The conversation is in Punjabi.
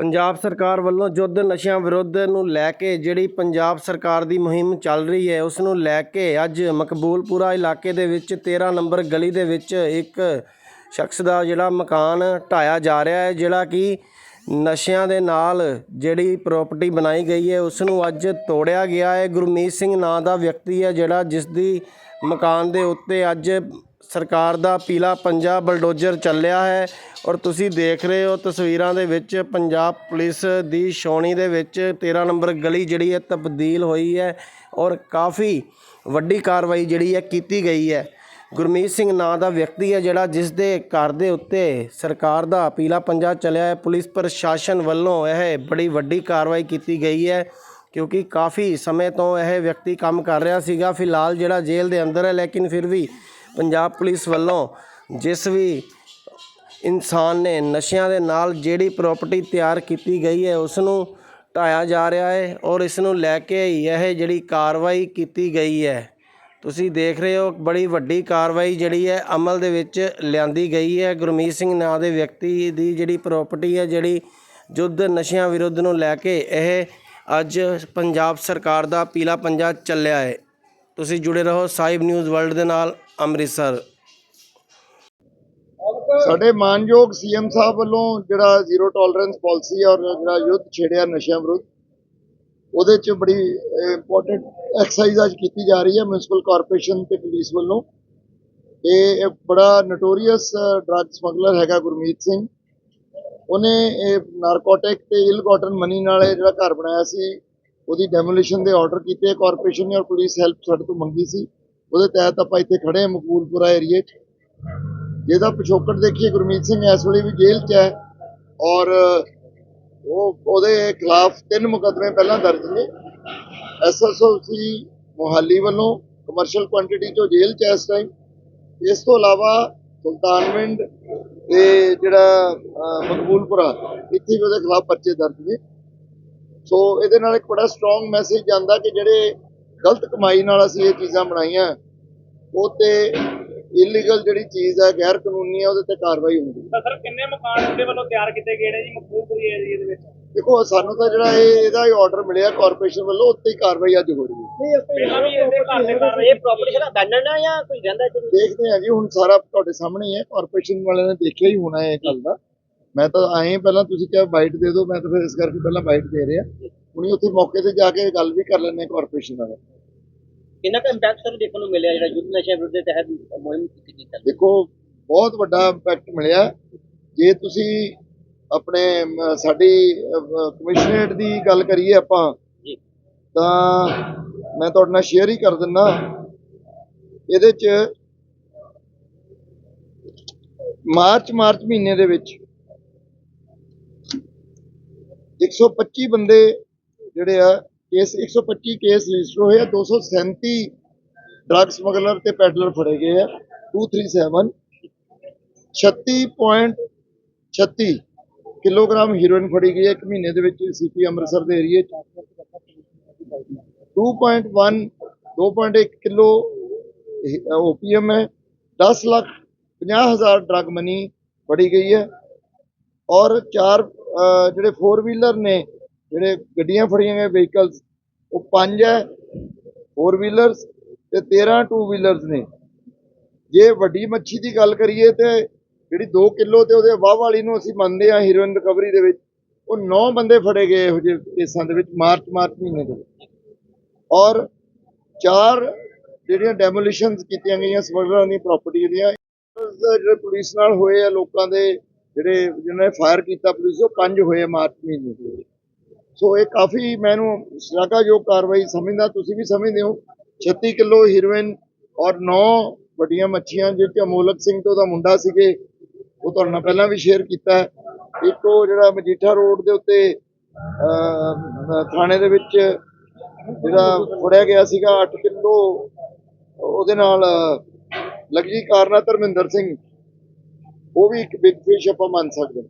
ਪੰਜਾਬ ਸਰਕਾਰ ਵੱਲੋਂ ਯੁੱਧ ਨਸ਼ਿਆਂ ਵਿਰੁੱਧ ਨੂੰ ਲੈ ਕੇ ਜਿਹੜੀ ਪੰਜਾਬ ਸਰਕਾਰ ਦੀ ਮੁਹਿੰਮ ਚੱਲ ਰਹੀ ਹੈ, ਉਸ ਨੂੰ ਲੈ ਕੇ ਅੱਜ ਮਕਬੂਲਪੁਰਾ ਇਲਾਕੇ ਦੇ ਵਿੱਚ 13 ਨੰਬਰ ਗਲੀ ਦੇ ਵਿੱਚ ਇੱਕ ਸ਼ਖਸ ਦਾ ਜਿਹੜਾ ਮਕਾਨ ਢਾਇਆ ਜਾ ਰਿਹਾ ਹੈ, ਜਿਹੜਾ ਕਿ ਨਸ਼ਿਆਂ ਦੇ ਨਾਲ ਜਿਹੜੀ ਪ੍ਰਾਪਰਟੀ ਬਣਾਈ ਗਈ ਹੈ, ਉਸ ਨੂੰ ਅੱਜ ਤੋੜਿਆ ਗਿਆ ਹੈ। ਗੁਰਮੀਤ ਸਿੰਘ ਨਾਂ ਦਾ ਵਿਅਕਤੀ ਹੈ ਜਿਹੜਾ, ਜਿਸ ਦੀ ਮਕਾਨ ਦੇ ਉੱਤੇ ਅੱਜ ਸਰਕਾਰ ਦਾ ਪੀਲਾ ਪੰਜਾ ਬਲਡੋਜ਼ਰ ਚੱਲਿਆ ਹੈ ਔਰ ਤੁਸੀਂ ਦੇਖ ਰਹੇ ਹੋ ਤਸਵੀਰਾਂ ਦੇ ਵਿੱਚ ਪੰਜਾਬ ਪੁਲਿਸ ਦੀ ਛਾਉਣੀ ਦੇ ਵਿੱਚ 13 ਨੰਬਰ ਗਲੀ ਜਿਹੜੀ ਹੈ ਤਬਦੀਲ ਹੋਈ ਹੈ ਔਰ ਕਾਫੀ ਵੱਡੀ ਕਾਰਵਾਈ ਜਿਹੜੀ ਹੈ ਕੀਤੀ ਗਈ ਹੈ। ਗੁਰਮੀਤ ਸਿੰਘ ਨਾਂ ਦਾ ਵਿਅਕਤੀ ਹੈ ਜਿਹੜਾ ਜਿਸ ਦੇ ਘਰ ਦੇ ਉੱਤੇ ਸਰਕਾਰ ਦਾ ਪੀਲਾ ਪੰਜਾ ਚੱਲਿਆ ਹੈ। ਪੁਲਿਸ ਪ੍ਰਸ਼ਾਸਨ ਵੱਲੋਂ ਇਹ ਬੜੀ ਵੱਡੀ ਕਾਰਵਾਈ ਕੀਤੀ ਗਈ ਹੈ ਕਿਉਂਕਿ ਕਾਫੀ ਸਮੇਂ ਤੋਂ ਇਹ ਵਿਅਕਤੀ ਕੰਮ ਕਰ ਰਿਹਾ ਸੀਗਾ। ਫਿਲਹਾਲ ਜਿਹੜਾ ਜੇਲ੍ਹ ਦੇ ਅੰਦਰ ਹੈ, ਲੇਕਿਨ ਫਿਰ ਵੀ ਪੰਜਾਬ ਪੁਲਿਸ ਵੱਲੋਂ ਜਿਸ ਵੀ ਇਨਸਾਨ ਨੇ ਨਸ਼ਿਆਂ ਦੇ ਨਾਲ ਜਿਹੜੀ ਪ੍ਰੋਪਰਟੀ ਤਿਆਰ ਕੀਤੀ ਗਈ ਹੈ ਉਸ ਨੂੰ ਢਾਇਆ ਜਾ ਰਿਹਾ ਹੈ ਔਰ ਇਸ ਨੂੰ ਲੈ ਕੇ ਹੀ ਇਹ ਜਿਹੜੀ ਕਾਰਵਾਈ ਕੀਤੀ ਗਈ ਹੈ। ਤੁਸੀਂ ਦੇਖ ਰਹੇ ਹੋ, ਬੜੀ ਵੱਡੀ ਕਾਰਵਾਈ ਜਿਹੜੀ ਹੈ, ਅਮਲ ਦੇ ਵਿੱਚ ਲਿਆਂਦੀ ਗਈ ਹੈ। ਗੁਰਮੀਤ ਸਿੰਘ ਨਾਂ ਦੇ ਵਿਅਕਤੀ ਦੀ ਜਿਹੜੀ ਪ੍ਰਾਪਰਟੀ ਹੈ, ਜਿਹੜੀ ਯੁੱਧ ਨਸ਼ਿਆਂ ਵਿਰੁੱਧ ਨੂੰ ਲੈ ਕੇ ਇਹ ਅੱਜ ਪੰਜਾਬ ਸਰਕਾਰ ਦਾ ਪੀਲਾ ਪੰਜਾ ਚੱਲਿਆ ਹੈ। ਤੁਸੀਂ ਜੁੜੇ ਰਹੋ, ਸਾਹਿਬ ਨਿਊਜ਼ ਵਰਲਡ ਦੇ ਨਾਲ। ਅੰਮ੍ਰਿਤਸਰ। ਸਾਡੇ ਮਾਨਯੋਗ ਸੀਐਮ ਸਾਹਿਬ ਵੱਲੋਂ ਜਿਹੜਾ ਜ਼ੀਰੋ ਟੋਲਰੈਂਸ ਪਾਲਿਸੀ ਔਰ ਜਿਹੜਾ ਯੁੱਧ ਛੇੜਿਆ ਨਸ਼ਿਆਂ ਵਿਰੁੱਧ, ਉਹਦੇ ਚ ਬੜੀ ਇੰਪੋਰਟੈਂਟ ਐਕਸਰਸਾਈਜ਼ ਅੱਜ ਕੀਤੀ ਜਾ ਰਹੀ ਹੈ ਮਿਊਨਿਸਪਲ ਕਾਰਪੋਰੇਸ਼ਨ ਤੇ ਪੁਲਿਸ ਵੱਲੋਂ। ਇਹ ਬੜਾ ਨਟੋਰੀਅਸ ਡਰੱਗ ਸਮਗਲਰ ਹੈਗਾ ਗੁਰਮੀਤ ਸਿੰਘ। ਉਹਨੇ ਇਹ ਨਾਰਕੋਟਿਕ ਤੇ ਇਲ ਕਾਟਨ ਮਨੀ ਨਾਲ ਜਿਹੜਾ ਘਰ ਬਣਾਇਆ ਸੀ, ਉਹਦੀ ਡੈਮੋਲੀਸ਼ਨ ਦੇ ਆਰਡਰ ਕੀਤੇ ਕਾਰਪੋਰੇਸ਼ਨ ਨੇ ਔਰ ਪੁਲਿਸ ਹੈਲਪ ਸਾਡੇ ਤੋਂ ਮੰਗੀ ਸੀ। ਉਹਦੇ ਤਹਿਤ ਆਪਾਂ ਇੱਥੇ ਖੜੇ ਹਾਂ ਮਕਬੂਲਪੁਰਾ ਏਰੀਏ 'ਚ। ਜਿਹਦਾ ਪਿਛੋਕੜ ਦੇਖੀਏ, ਗੁਰਮੀਤ ਸਿੰਘ ਇਸ ਵੇਲੇ ਵੀ ਜੇਲ੍ਹ 'ਚ ਹੈ ਔਰ ਉਹ, ਉਹਦੇ ਖਿਲਾਫ ਤਿੰਨ ਮੁਕੱਦਮੇ ਪਹਿਲਾਂ ਦਰਜ ਨੇ। ਐਸਐਸਓ ਸੀ ਮੁਹਾਲੀ ਵੱਲੋਂ ਕਮਰਸ਼ੀਅਲ ਕੁਆਂਟੀਟੀ 'ਚੋਂ ਜੇਲ੍ਹ 'ਚ ਹੈ ਇਸ ਟਾਈਮ ਇਸ ਤੋਂ ਇਲਾਵਾ ਸੁਲਤਾਨਵਿੰਡ ਤੇ ਜਿਹੜਾ ਮਕਬੂਲਪੁਰਾ, ਇੱਥੇ ਵੀ ਉਹਦੇ ਖਿਲਾਫ ਪਰਚੇ ਦਰਜ ਨੇ। ਸੋ ਇਹਦੇ ਨਾਲ ਇੱਕ ਬੜਾ ਸਟਰੋਂਗ ਮੈਸੇਜ ਜਾਂਦਾ ਕਿ ਜਿਹੜੇ ਗਲਤ ਕਮਾਈ ਨਾਲ ਅਸੀਂ ਇਹ ਚੀਜ਼ਾਂ ਬਣਾਈਆਂ। ਉਹ ਤੇ ਇਲੀਗਲ ਜਿਹੜੀ ਚੀਜ਼ ਹੈ ਗੈਰ ਕਾਨੂੰਨੀ ਹੈ ਉਹਦੇ ਤੇ ਕਾਰਵਾਈ ਹੁੰਦੀ। ਹੈ ਸਰ ਕਿੰਨੇ ਮਕਾਨ ਉਹਦੇ ਵੱਲੋਂ ਤਿਆਰ ਕੀਤੇ ਗਏ ਨੇ ਜੀ? ਮਕਬੂਲਪੁਰੀ ਏਰੀਏ ਦੇ ਵਿੱਚ? ਦੇਖੋ ਸਾਨੂੰ ਤਾਂ ਜਿਹੜਾ ਇਹ ਇਹਦਾ ਹੀ ਆਰਡਰ ਮਿਲਿਆ ਕਾਰਪੋਰੇਸ਼ਨ ਵੱਲੋਂ ਉੱਤੇ ਹੀ ਕਾਰਵਾਈ ਅੱਜ ਹੋ ਰਹੀ ਹੈ। ਪਹਿਲਾਂ ਵੀ ਇਹਦੇ ਘਰ ਦੇ ਕਰ ਇਹ ਪ੍ਰਾਪਰਟੀ ਜਿਹੜਾ ਅਬੈਂਡਨ ਹੈ ਜਾਂ ਕੋਈ ਰਹਿੰਦਾ ਇੱਥੇ? ਦੇਖਦੇ ਹਾਂ ਜੀ ਹੁਣ ਸਾਰਾ ਤੁਹਾਡੇ ਸਾਹਮਣੇ ਹੀ ਹੈ। ਕਾਰਪੋਰੇਸ਼ਨ ਵਾਲਿਆਂ ਨੇ ਦੇਖਿਆ ਹੀ ਹੋਣਾ ਹੈ ਇਹ ਗੱਲ ਦਾ। ਮੈਂ ਤਾਂ ਆਏ ਪਹਿਲਾਂ ਤੁਸੀਂ ਕਿਹਾ ਬਾਈਟ ਦੇ ਦਿਓ ਮੈਂ ਤਾਂ ਫਿਰ ਇਸ ਕਰਕੇ ਪਹਿਲਾਂ ਬਾਈਟ ਦੇ ਰਿਹਾ। ਹੁਣੀ ਉੱਥੇ ਮੌਕੇ ਤੇ ਜਾ ਕੇ ਗੱਲ ਵੀ ਕਰ ਲੈਣੇ ਕਾਰਪੋਰੇਸ਼ਨ ਨਾਲ। ਕਿੰਨਾ ਕੁ ਇੰਪੈਕਟ ਸਰ ਦੇਖਣ ਨੂੰ ਮਿਲਿਆ ਜਿਹੜਾ ਯੁੱਧ ਨਸ਼ਾ ਵਿਰੁੱਧ ਦੇ ਤਹਿਤ ਮੁਹਿੰਮ ਕੀਤੀ ਗਈ ਚੱਲ ਦੇਖੋ ਬਹੁਤ ਵੱਡਾ ਇੰਪੈਕਟ ਮਿਲਿਆ। ਜੇ ਤੁਸੀਂ ਆਪਣੇ ਸਾਡੀ ਕਮਿਸ਼ਨਰੇਟ ਦੀ ਗੱਲ ਕਰੀਏ ਆਪਾਂ ਜੀ। ਤਾਂ ਮੈਂ ਤੁਹਾਡੇ ਨਾਲ ਸ਼ੇਅਰ ਹੀ ਕਰ ਦਿੰਦਾ। ਇਹਦੇ ਚ ਮਾਰਚ ਮਾਰਚ ਮਹੀਨੇ ਦੇ ਵਿੱਚ 125 ਬੰਦੇ ਜਿਹੜੇ ਆ ਕੇਸ 125 ਕੇਸ ਰਜਿਸਟਰ ਹੋਏ ਆ 237 ਡਰੱਗ ਸਮਗਲਰ ਤੇ ਪੈਡਲਰ ਫੜੇ ਗਏ ਆ 237 36.36 ਕਿਲੋਗ੍ਰਾਮ ਹੀਰੋਇਨ ਫੜੀ ਗਈ ਹੈ ਇੱਕ ਮਹੀਨੇ ਦੇ ਵਿੱਚ ਸੀਪੀ ਅੰਮ੍ਰਿਤਸਰ ਦੇ ਏਰੀਏ 'ਚ। 2.1 2.1 ਕਿਲੋ ਓਪੀਐਮ ਹੈ 10 ਲੱਖ 50 ਹਜ਼ਾਰ ਡਰਗ ਮਨੀ ਫੜੀ ਗਈ ਹੈ। ਔਰ ਚਾਰ ਜਿਹੜੇ 4 ਵੀਲਰ ਨੇ ਜਿਹੜੇ ਗੱਡੀਆਂ ਫੜੀਆਂ ਗਏ ਵਹੀਕਲਸ ਉਹ ਪੰਜ ਹੈ 4 ਵੀਲਰਸ ਤੇ 13 ਟੂ ਵੀਲਰਸ ਨੇ। ਜੇ ਵੱਡੀ ਮੱਛੀ ਦੀ ਗੱਲ ਕਰੀਏ ਤੇ ਜਿਹੜੀ 2 ਕਿਲੋ ਤੇ ਉਹਦੇ ਵਾਹ ਵਾਲੀ ਨੂੰ ਅਸੀਂ ਮੰਨਦੇ ਹਾਂ ਹੀਰੋਇਨ ਰਿਕਵਰੀ ਦੇ ਵਿੱਚ, ਉਹ 9 ਬੰਦੇ ਫੜੇ ਗਏ ਇਹੋ ਜਿਹੇ ਕੇਸਾਂ ਦੇ ਵਿੱਚ ਮਾਰਚ ਮਾਰਚ ਮਹੀਨੇ ਦੇ ਵਿੱਚ। ਔਰ ਚਾਰ ਜਿਹੜੀਆਂ ਡੈਮੋਲੀਸ਼ਨਸ ਕੀਤੀਆਂ ਗਈਆਂ ਸਮਗਲਰਾਂ ਦੀ ਪ੍ਰਾਪਰਟੀ ਦੀਆਂ, ਜਿਹੜੇ ਪੁਲਿਸ ਨਾਲ ਹੋਏ ਆ ਲੋਕਾਂ ਦੇ ਜਿਹੜੇ, ਜਿਹਨਾਂ ਨੇ ਫਾਇਰ ਕੀਤਾ ਪੁਲਿਸ ਉਹ ਪੰਜ ਹੋਏ ਮਾਰਚ ਮਹੀਨੇ ਦੇ ਸੋ ਇਹ ਕਾਫੀ ਮੈਨੂੰ ਸ਼ਲਾਘਾਯੋਗ ਕਾਰਵਾਈ ਸਮਝਦਾ, ਤੁਸੀਂ ਵੀ ਸਮਝਦੇ ਹੋ। 36 ਕਿਲੋ ਹੀਰੋਇਨ ਔਰ 9 ਵੱਡੀਆਂ ਮੱਛੀਆਂ ਜਿਹ ਤੇ ਅਮੋਲਕ ਸਿੰਘ ਤੋਂ ਉਹਦਾ ਮੁੰਡਾ ਸੀਗੇ, ਉਹ ਤੁਹਾਡੇ ਨਾਲ ਪਹਿਲਾਂ ਵੀ ਸ਼ੇਅਰ ਕੀਤਾ ਇੱਕ ਉਹ ਜਿਹੜਾ ਮਜੀਠਾ ਰੋਡ ਦੇ ਉੱਤੇ ਥਾਣੇ ਦੇ ਵਿੱਚ ਜਿਹੜਾ ਫੜਿਆ ਗਿਆ ਸੀਗਾ 8 ਕਿਲੋ, ਉਹਦੇ ਨਾਲ ਲਗਜੀ ਕਾਰਨਾ ਧਰਮਿੰਦਰ ਸਿੰਘ। ਉਹ ਵੀ ਇੱਕ ਬਿਗ ਫਿਸ਼ ਆਪਾਂ ਮੰਨ ਸਕਦੇ ਹਾਂ।